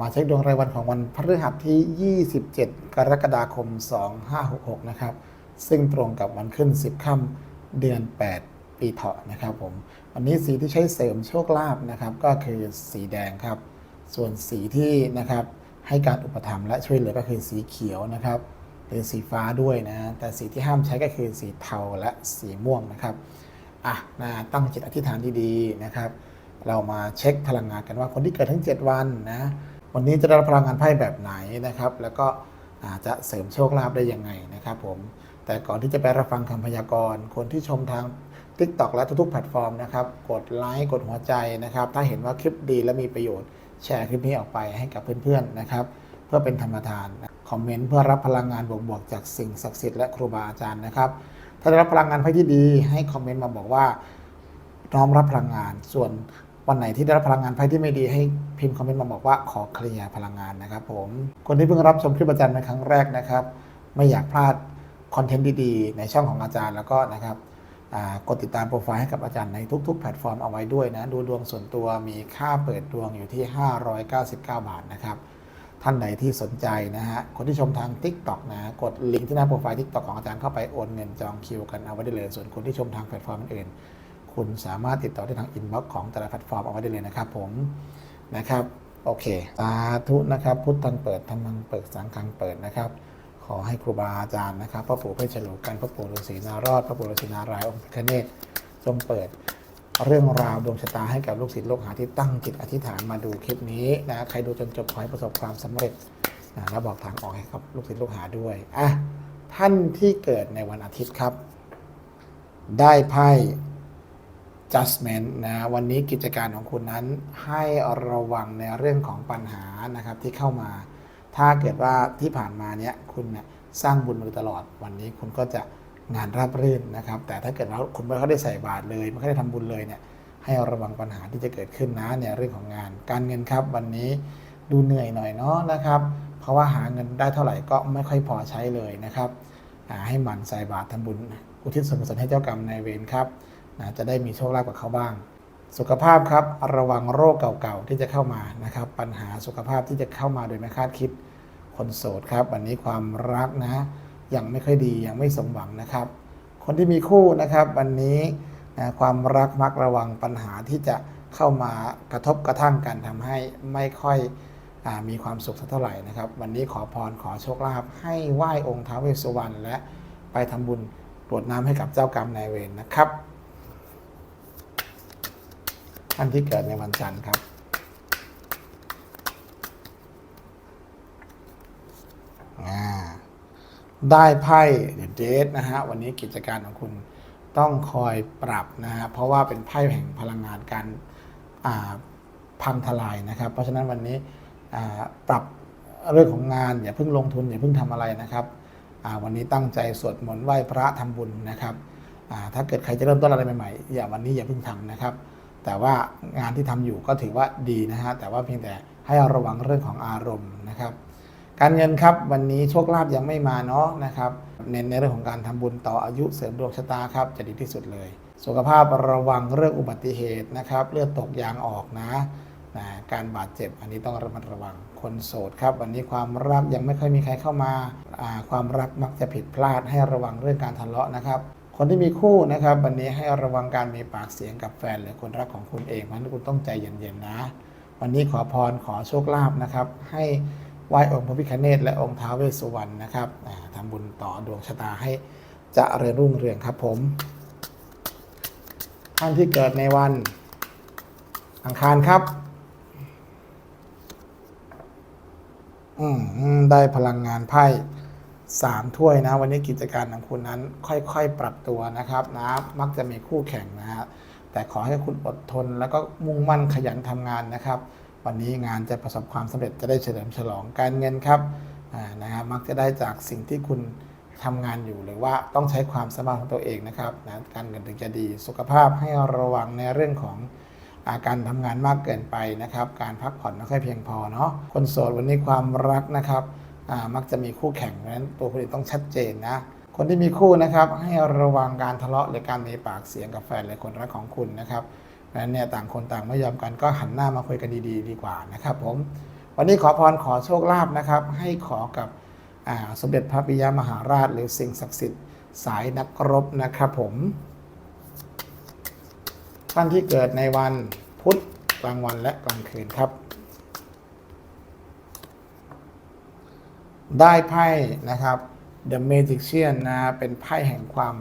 มาเช็คดวงรายวันของวันพฤหัสที่ 27 กรกฎาคม 2566 นะครับ ซึ่งตรงกับวันขึ้น 10 ค่ำเดือน 8 ปีเถาะนะครับผม วันนี้สีที่ใช้เสริมโชคลาภนะครับ ก็คือสีแดงครับ ส่วนสีที่นะครับให้การอุปถัมภ์และช่วยเหลือก็คือสีเขียวนะครับหรือสีฟ้าด้วยนะ แต่สีที่ห้ามใช้ก็คือสีเทาและสีม่วงนะครับ อะนะตั้งจิตอธิษฐานดีๆนะครับ เรามาเช็คพลังงานกันว่าคนที่เกิดทั้ง 7 วันนะ วันนี้จะได้รับพลังงานไพ่แบบไหนนะครับ แล้วก็อาจจะเสริมโชคลาภได้ยังไงนะครับผมแต่ก่อนที่จะไปรับฟังคำพยากรณ์คนที่ชมทาง TikTok และทุกๆแพลตฟอร์มนะครับ กดไลค์กดหัวใจนะครับ ถ้าเห็นว่าคลิปดีและมีประโยชน์แชร์คลิปนี้ออกไปให้กับเพื่อนๆนะครับ เพื่อเป็นธรรมทานคอมเมนต์เพื่อรับพลังงานบวกๆจากสิ่งศักดิ์สิทธิ์และครูบาอาจารย์นะครับ ถ้าได้รับพลังงานไพ่ที่ดีให้คอมเมนต์มาบอกว่าน้อมรับพลังงานส่วน วันไหนที่ได้รับพลังงานไพ่ที่ไม่ดีให้พิมพ์คอมเมนต์มาบอกว่าขอเคลียร์พลังงานนะครับผมคนที่เพิ่งรับชมคลิปอาจารย์ในครั้งแรกนะครับ ไม่อยากพลาดคอนเทนต์ดีๆ ในช่องของอาจารย์แล้วก็นะครับกดติดตามโปรไฟล์ให้กับอาจารย์ในทุก ๆ แพลตฟอร์มเอาไว้ด้วยนะ ดูดวงส่วนตัวมีค่าเปิดดวงอยู่ที่ 599 บาทนะครับ ท่านไหนที่สนใจนะฮะ คนที่ชมทาง TikTok นะ กดลิงก์ที่หน้าโปรไฟล์ TikTok ของอาจารย์เข้าไปโอนเงินจองคิวกันเอาไว้ได้เลย ส่วนคนที่ชมทางแพลตฟอร์มอื่น คุณสามารถติดต่อได้ทางอินบ็อกซ์ของแต่ละแพลตฟอร์มเอาไว้ได้เลยนะครับผมนะครับโอเคสาธุนะครับ พุทธังเปิดธรรมังเปิดสังฆังเปิดนะครับ ขอให้ครูบาอาจารย์นะครับพระปู่เพชรฉลูกันพระปู่ฤาษีนารอดพระปู่ฤาษีนารายองค์พระคเนศจงเปิดเรื่องราวดวงชะตาให้กับลูกศิษย์ลูกหาที่ตั้งจิตอธิษฐานมาดูคลิปนี้นะใครดูจนจบขอให้ประสบความสำเร็จนะแล้วบอกทางออกให้กับลูกศิษย์ลูกหาด้วยอะท่านที่เกิดในวันอาทิตย์ครับ ได้ไพ่ judgment นะวันนี้กิจการของคุณนั้นให้ระวังในเรื่องของปัญหานะครับที่เข้ามา ถ้าเกิดว่าที่ผ่านมาเนี้ยคุณเนี่ยสร้างบุญมาโดยตลอด วันนี้คุณก็จะงานราบรื่นนะครับ แต่ถ้าเกิดว่าคุณไม่ค่อยได้ใส่บาตรเลยไม่ค่อยได้ทำบุญเลยเนี่ยให้ระวังปัญหาที่จะเกิดขึ้นนะเนี่ยเรื่องของงาน การเงินครับ วันนี้ดูเหนื่อยหน่อยเนาะนะครับ เพราะว่าหาเงินได้เท่าไหร่ก็ไม่ค่อยพอใช้เลยนะครับให้หมั่นใส่บาตรทำบุญอุทิศส่วนกุศลให้เจ้ากรรมนายเวรครับ นะจะได้มีโชคลาภกับเขาบ้าง สุขภาพครับระวังโรคเก่าๆที่จะเข้ามานะครับ ปัญหาสุขภาพที่จะเข้ามาโดยไม่คาดคิด คนโสดครับวันนี้ความรักนะยังไม่ค่อยดียังไม่สมหวังนะครับ คนที่มีคู่นะครับวันนี้นะความรักมักระวังปัญหาที่จะเข้ามากระทบกระทั่งกันทำให้ไม่ค่อยอมีความสุขสักเท่าไหร่นะครับ วันนี้ขอพรขอโชคลาภให้ไหว้องค์ท้าวเวสสุวรรณและไปทำบุญกรวดน้ำให้กับเจ้ากรรมนายเวรนะครับ ท่านที่เกิดในวันจันทร์ครับ ได้ไพ่เดเดทนะฮะ วันนี้กิจการของคุณต้องคอยปรับนะฮะ เพราะว่าเป็นไพ่แห่งพลังงานการพังทลายนะครับ เพราะฉะนั้นวันนี้ปรับเรื่องของงานอย่าเพิ่งลงทุนอย่าเพิ่งทำอะไรนะครับวันนี้ตั้งใจสวดมนต์ไหว้พระทำบุญนะครับถ้าเกิดใครจะเริ่มต้นอะไรใหม่ๆอย่าวันนี้อย่าเพิ่งทำนะครับ แต่ว่างานที่ทำอยู่ก็ถือว่าดีนะฮะแต่ว่าเพียงแต่ให้ระวังเรื่องของอารมณ์นะครับ การเงินครับวันนี้โชคลาภยังไม่มาเนาะนะครับเน้นในเรื่องของการทำบุญต่ออายุเสริมดวงชะตาครับจะดีที่สุดเลย สุขภาพระวังเรื่องอุบัติเหตุนะครับเลือดตกยางออกนะนะการบาดเจ็บอันนี้ต้องระมัดระวังคนโสดครับ วันนี้ความรักยังไม่ค่อยมีใครเข้ามาอ่าความรักมักจะผิดพลาดให้ระวังเรื่องการทะเลาะนะครับ คนที่มีคู่นะครับ วันนี้ให้ระวังการมีปากเสียงกับแฟนหรือคนรักของคุณเองเพราะฉะนั้นคุณต้องใจเย็นๆนะ วันนี้ขอพรขอโชคลาภนะครับ ให้ไหว้องค์พระพิฆเนศและองค์ท้าวเวสสุวรรณนะครับอ่าทำบุญต่อดวงชะตาให้เจะเริญรุ่งเรืองครับผมท่านที่เกิดในวันอังคารครับ อืมได้พลังงานไพ่ สามถ้วยนะ วันนี้กิจการของคุณนั้นค่อยๆ ปรับตัวนะครับนะมักจะมีคู่แข่งนะฮะแต่ขอให้คุณอดทน แล้วก็มุ่งมั่นขยันทำงานนะครับ วันนี้งานจะประสบความสำเร็จจะได้เฉลิมฉลองการเงินครับนะฮะมักจะได้จากสิ่งที่คุณทำงานอยู่หรือว่าต้องใช้ความสามารถของตัวเองนะครับนะการเงินถึงจะดี สุขภาพให้ระวังในเรื่องของอาการทำงานมากเกินไปนะครับ การพักผ่อนไม่ค่อยเพียงพอเนาะคนโสดวันนี้ความรักนะครับ มักจะมีคู่แข่งเพราะฉะนั้นตัวคุณเองต้องชัดเจนนะคนที่มีคู่นะครับให้ระวังการทะเลาะหรือการมีปากเสียงกับแฟนหรือคนรักของคุณนะครับเพราะฉะนั้นเนี่ยต่างคนต่างไม่ยอมกันก็หันหน้ามาคุยกันดีๆ ดีกว่านะครับผมวันนี้ขอพรขอโชคลาภนะครับ ให้ขอกับสมเด็จพระปิยมหาราช หรือสิ่งศักดิ์สิทธิ์สายนักรบนะครับผม ท่านที่เกิดในวันพุธกลางวันและกลางคืนครับ ได้ไพ่นะครับ The Magician นะ เป็นไพ่แห่งความ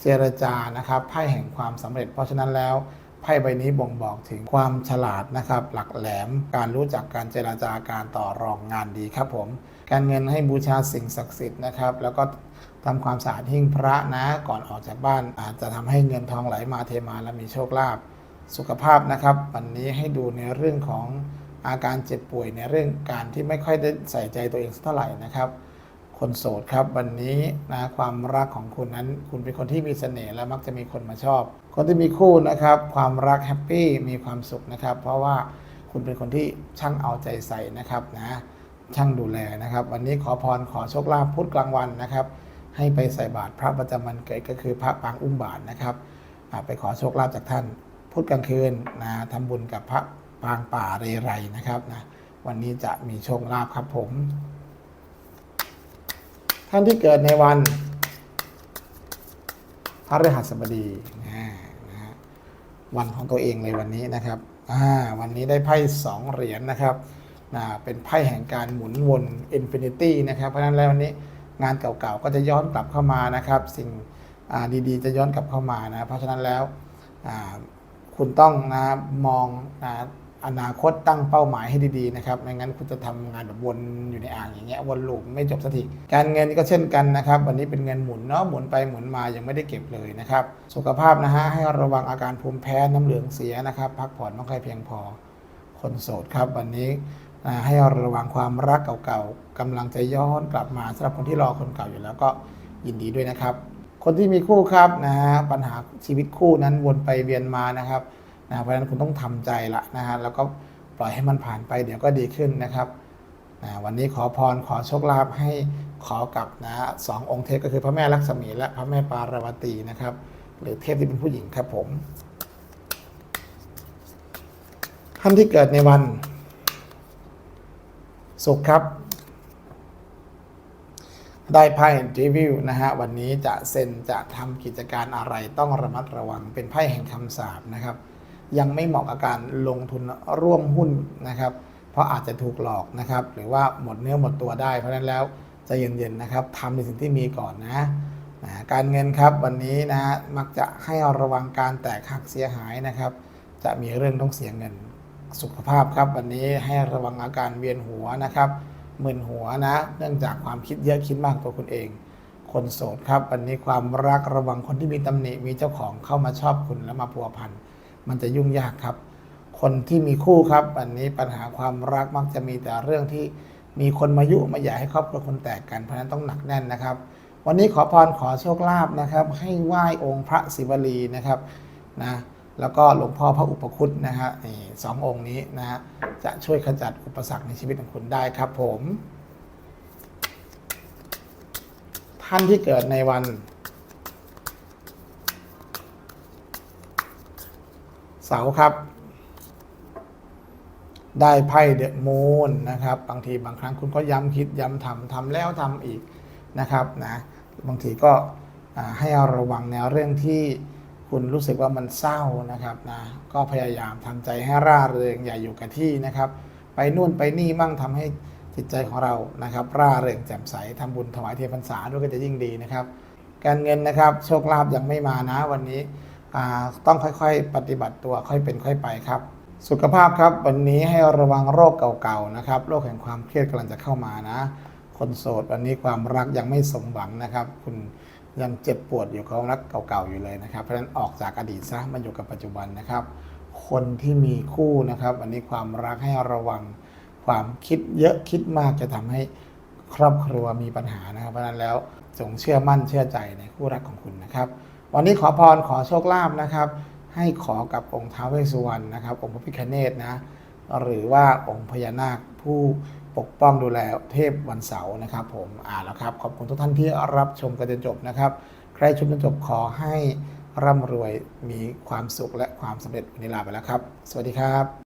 เจรจานะครับ ไพ่แห่งความสำเร็จ เพราะฉะนั้นแล้วไพ่ใบนี้บ่งบอกถึงความฉลาดนะครับ หลักแหลม การรู้จักการเจรจาการต่อรองงานดีครับผม การเงินให้บูชาสิ่งศักดิ์สิทธิ์นะครับ แล้วก็ทำความสะอาดหิ้งพระนะ ก่อนออกจากบ้าน อาจจะทำให้เงินทองไหลมาเทมาและมีโชคลาภ สุขภาพนะครับ วันนี้ให้ดูในเรื่องของ อาการเจ็บป่วยในเรื่องการที่ไม่ค่อยได้ใส่ใจตัวเองสักเท่าไหร่นะครับ คนโสดครับวันนี้นะความรักของคุณนั้น คุณเป็นคนที่มีเสน่ห์และมักจะมีคนมาชอบ คนที่มีคู่นะครับ ความรักแฮปปี้มีความสุขนะครับ เพราะว่าคุณเป็นคนที่ช่างเอาใจใส่นะครับนะช่างดูแลนะครับ วันนี้ขอพรขอโชคลาภพุธกลางวันนะครับ ให้ไปใส่บาตรพระประจำวันเกิดก็คือพระปางอุ้มบาตรนะครับไปขอโชคลาภจากท่านพุธกลางคืนนะทำบุญกับพระ ปางป่าเรไรนะครับนะวันนี้จะมีโชคลาภครับผม ท่านที่เกิดในวันพระฤหัสบดีนะนะฮะวันของตัวเองเลยวันนี้นะครับอ่าวันนี้ได้ไพ่สองเหรียญนะครับนะเป็นไพ่แห่งการหมุนวนอินฟินิตี้นะครับ เพราะฉะนั้นแล้ววันนี้งานเก่าๆก็จะย้อนกลับเข้ามานะครับ สิ่งดีๆ จะย้อนกลับเข้ามานะ เพราะฉะนั้นแล้วคุณต้องนะมองนะ อนาคตตั้งเป้าหมายให้ดีๆนะครับไม่งั้นคุณจะทำงานแบบวนอยู่ในอ่างอย่างเงี้ยวนลูปไม่จบสักทีการเงินก็เช่นกันนะครับ วันนี้เป็นเงินหมุนเนาะหมุนไปหมุนมายังไม่ได้เก็บเลยนะครับ สุขภาพนะฮะให้ระวังอาการภูมิแพ้น้ำเหลืองเสียนะครับ พักผ่อนไม่ค่อยเพียงพอ คนโสดครับ วันนี้ให้ระวังความรักเก่าๆกำลังจะย้อนกลับมาสำหรับคนที่รอคนเก่าอยู่แล้วก็ยินดีด้วยนะครับ คนที่มีคู่ครับนะฮะปัญหาชีวิตคู่นั้นวนไปเวียนมานะครับ นะเพราะฉะนั้นคุณต้องทำใจละนะฮะแล้วก็ปล่อยให้มันผ่านไปเดี๋ยวก็ดีขึ้นนะครับนะวันนี้ขอพรขอโชคลาภให้ขอกับนะสององค์เทพก็คือพระแม่ลักษมีและพระแม่ปารวตีนะครับ หรือเทพที่เป็นผู้หญิงครับผม ท่านที่เกิดในวันศุกร์ครับได้ไพ่รีวิวนะฮะวันนี้จะเซ็นจะทำกิจการอะไรต้องระมัดระวังเป็นไพ่แห่งคำสาปนะครับ ยังไม่เหมาะกับการลงทุนร่วมหุ้นนะครับ เพราะอาจจะถูกหลอกนะครับ หรือว่าหมดเนื้อหมดตัวได้ เพราะฉะนั้นแล้วใจะเย็นๆนะครับทำในสิ่งที่มีก่อนนะนะการเงินครับวันนี้นะมักจะให้ระวังการแตกหักเสียหายนะครับ จะมีเรื่องต้องเสียเงินสุขภาพครับ วันนี้ให้ระวังอาการเวียนหัวนะครับมึนหัวนะ เนื่องจากความคิดเยอะคิดมากตัวคุณเอง คนโสดครับ วันนี้ความรักระวังคนที่มีตำหนิมีเจ้าของเข้ามาชอบคุณแล้วมาพัวพัน มันจะยุ่งยากครับ คนที่มีคู่ครับวันนี้ปัญหาความรักมักจะมีแต่เรื่องที่มีคนมายุมาอยากให้ครอบครัวคนแตกกันเพราะฉะนั้นต้องหนักแน่นนะครับ วันนี้ขอพรขอโชคลาภนะครับ ให้ไหว้องค์พระศิวลีนะครับนะแล้วก็หลวงพ่อพระอุปคุตนะฮะนี่สององค์นี้นะฮะจะช่วยขจัดอุปสรรคในชีวิตของคุณได้ครับผม ท่านที่เกิดในวันเสาร์ครับ ได้ไพ่เดอะมูนนะครับ บางทีบางครั้งคุณก็ย้ำคิดย้ำทำทำแล้วทำอีกนะครับนะบางทีก็ให้ระวังแนวเรื่องที่คุณรู้สึกว่ามันเศร้านะครับนะก็พยายามทำใจให้ร่าเริงอย่าอยู่กับที่นะครับ ไปนู่นไปนี่มั่งทำให้จิตใจของเรานะครับ ร่าเริงแจ่มใสทำบุญถวายเทียนพรรษาด้วยก็จะยิ่งดีนะครับ การเงินนะครับ โชคลาภยังไม่มานะวันนี้ ต้องค่อยๆ ปฏิบัติตัวค่อยเป็นค่อยไปครับ สุขภาพครับวันนี้ให้ระวังโรคเก่าๆนะครับ โรคแห่งความเครียดกำลังจะเข้ามานะ คนโสดวันนี้ความรักยังไม่สมหวังนะครับ คุณยังเจ็บปวดอยู่กับความรักเก่าๆอยู่เลยนะครับ เพราะฉะนั้นออกจากอดีตซะมาอยู่กับปัจจุบันนะครับ คนที่มีคู่นะครับวันนี้ความรักให้ระวังความคิดเยอะคิดมากจะทำให้ครอบครัวมีปัญหานะครับ เพราะฉะนั้นแล้วจงเชื่อมั่นเชื่อใจในคู่รักของคุณนะครับ วันนี้ขอพรขอโชคลาภนะครับ ให้ขอกับองค์ท้าวเวสสุวรรณนะครับ องค์พระพิฆเนศนะหรือว่าองค์พญานาคผู้ปกป้องดูแลเทพวันเสาร์นะครับ ผมอ่าแล้วครับ ขอบคุณทุกท่านที่รับชมกันจนจบนะครับ ใครชมจนจบขอให้ร่ำรวยมีความสุขและความสำเร็จวันนี้ลาไปแล้วครับ สวัสดีครับ